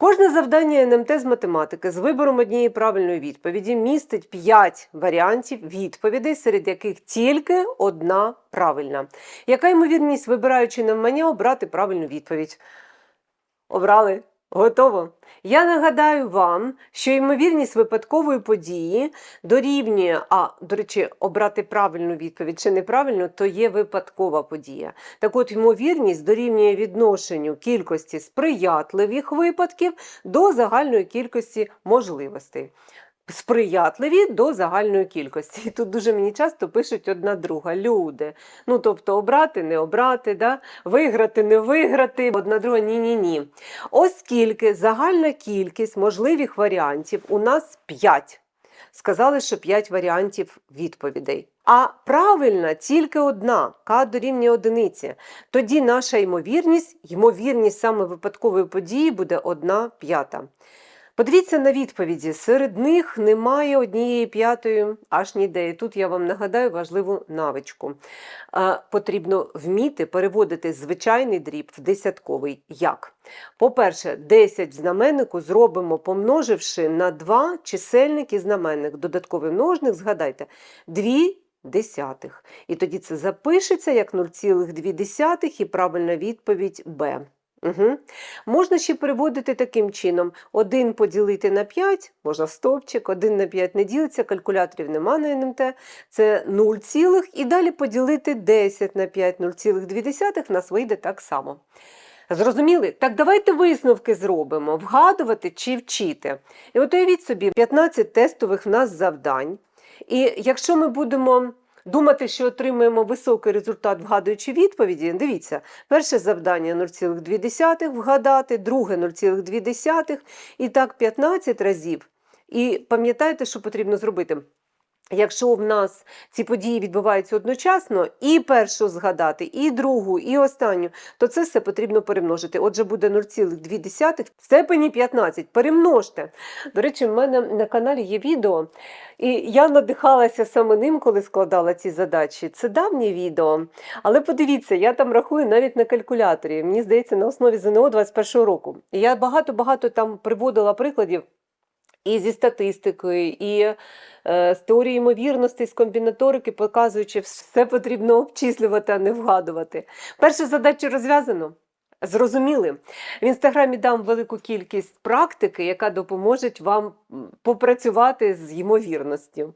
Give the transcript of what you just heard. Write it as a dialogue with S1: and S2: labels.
S1: Кожне завдання НМТ з математики з вибором однієї правильної відповіді містить 5 варіантів відповідей, серед яких тільки одна правильна. Яка ймовірність, вибираючи навмання, обрати правильну відповідь? Обрали? Готово. Я нагадаю вам, що ймовірність випадкової події дорівнює, а до речі, обрати правильну відповідь чи неправильну, то є випадкова подія. Так от, ймовірність дорівнює відношенню кількості сприятливих випадків до загальної кількості можливостей. Сприятливі до загальної кількості. І тут дуже мені часто пишуть одна друга люди. Ну, тобто обрати, не обрати, да? виграти, не виграти, одна друга ні-ні-ні. Оскільки загальна кількість можливих варіантів у нас 5. Сказали, що 5 варіантів відповідей. А правильна тільки одна, К дорівнює одиниці. Тоді наша ймовірність, ймовірність саме випадкової події буде 1 п'ята. Подивіться на відповіді. Серед них немає однієї п'ятої аж ніде. І тут я вам нагадаю важливу навичку. Потрібно вміти переводити звичайний дріб в десятковий. Як? По-перше, 10 в знаменнику зробимо, помноживши на 2 чисельник і знаменник. Додатковий множник, згадайте, 2 десятих. І тоді це запишеться як 0,2 і правильна відповідь Б. Угу. Можна ще переводити таким чином: 1 поділити на 5, можна стовпчик, 1 на 5 не ділиться, калькуляторів нема на НМТ, це 0, цілих, і далі поділити 10 на 5, 0,2 в нас вийде так само. Зрозуміли? Так давайте висновки зробимо, вгадувати чи вчити. І от уявіть собі, 15 тестових в нас завдань. І якщо ми будемо думати, що отримаємо високий результат, вгадуючи відповіді, дивіться, перше завдання 0,2 вгадати, друге 0,2, і так 15 разів. І пам'ятайте, що потрібно зробити. Якщо в нас ці події відбуваються одночасно, і першу згадати, і другу, і останню, то це все потрібно перемножити. Отже, буде 0,2 в степені 15. Перемножте. До речі, в мене на каналі є відео, і я надихалася саме ним, коли складала ці задачі. Це давнє відео. Але подивіться, я там рахую навіть на калькуляторі. Мені здається, на основі ЗНО 21 року. І я багато-багато там приводила прикладів. І зі статистикою, і е, з теорії ймовірності, з комбінаторики, показуючи, все потрібно обчислювати, а не вгадувати. Першу задачу розв'язано. Зрозуміли. В інстаграмі дам велику кількість практики, яка допоможе вам попрацювати з ймовірністю.